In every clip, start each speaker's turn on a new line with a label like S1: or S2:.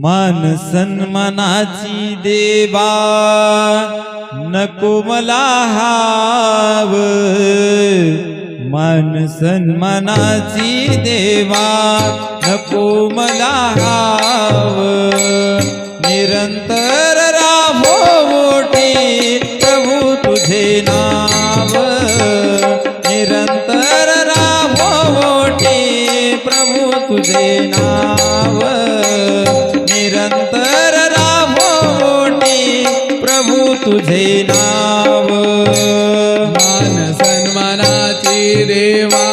S1: मान सन्मानाची देवा नको मला हाव. मान सन्मानाची देवा नको मला हाव. तुझे नाव
S2: मान सन्मानाची देवा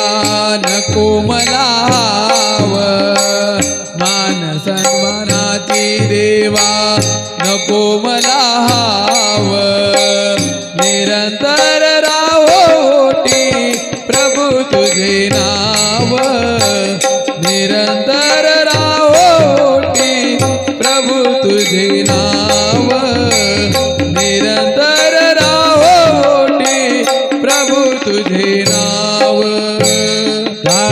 S2: नको मला मान सन्मानाची देवा नको मला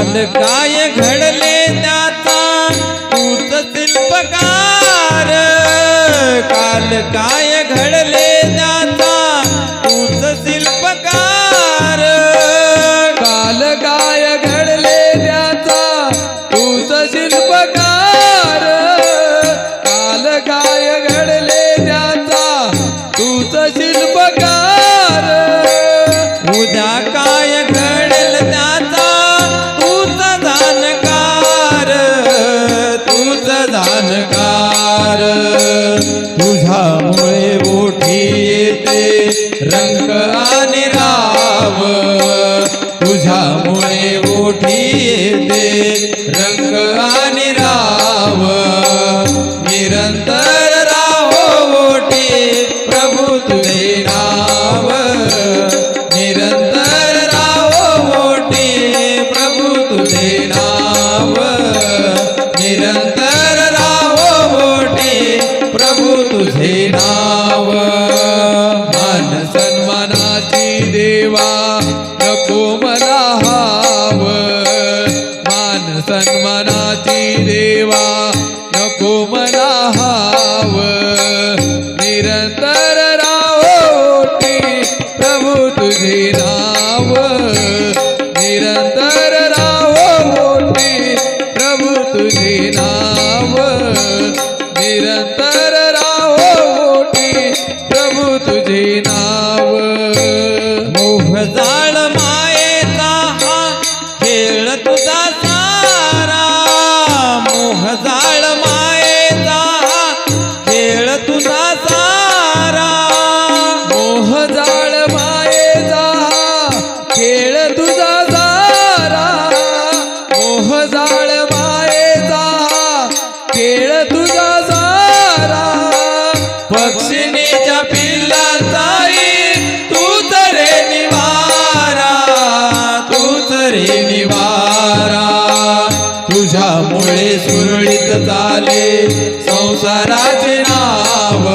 S1: काल काय घडले त्याचा तूच शिल्पकार. काल काय जाणकार तुझा
S2: मान सन्मानाची देवा नको मला हाव. मान सन्मानाची देवा नको मला हाव. निरंतर राहोटी प्रभू तुझे नाव. निरंतर राहोटी प्रभू तुझे नाव. निरंतर
S1: पक्षिणीच्या पिल्लाचाई तूच रे निवारा तूच रे निवारा. तुझ्यामुळे सुरळीत चाले संसाराचे नाव.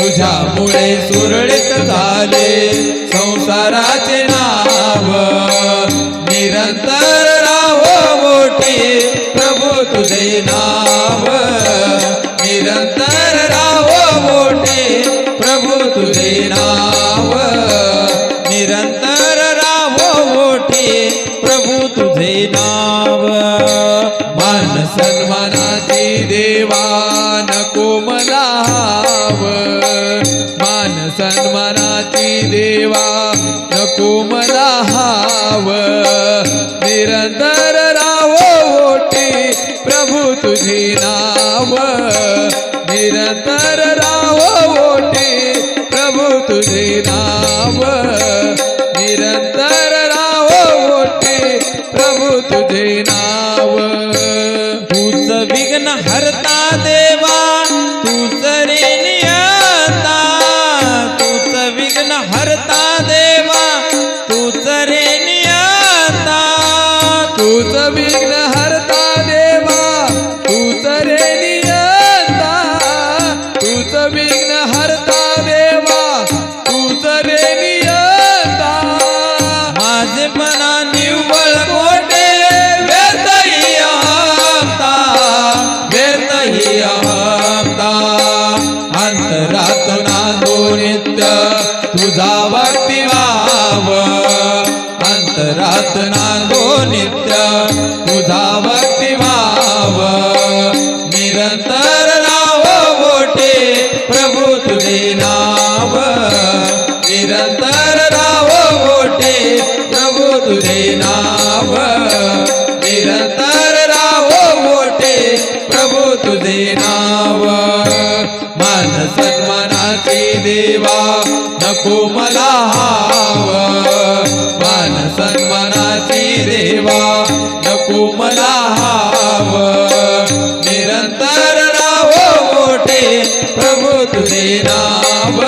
S1: तुझ्यामुळे सुरळीत झाले संसाराचे नाव.
S2: सन्मानाची देवा नको मला मान सन्मानाची देवा नको मला हाव निरंतर राहोटी प्रभू तुझे नाव. निरंतर राहोटी प्रभू तुझे नाव.
S1: हरता देवा। अंतरात नांदोनित्य तुझा वाटी वाव. अंतरात नांदोनित्य तुझा वाटी वाव. निरंतर देवा नको मला हाव. मान सन्मानाची देवा नको मला हाव. निरंतर राहो मोठे प्रभु तुझे नाव.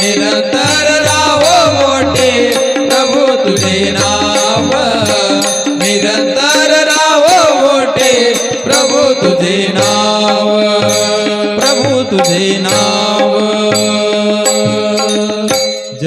S1: निरंतर राहो मोठे प्रभु तुझे नाव. निरंतर राहो मोठे प्रभु तुझे नाव. प्रभु तुझे नाव.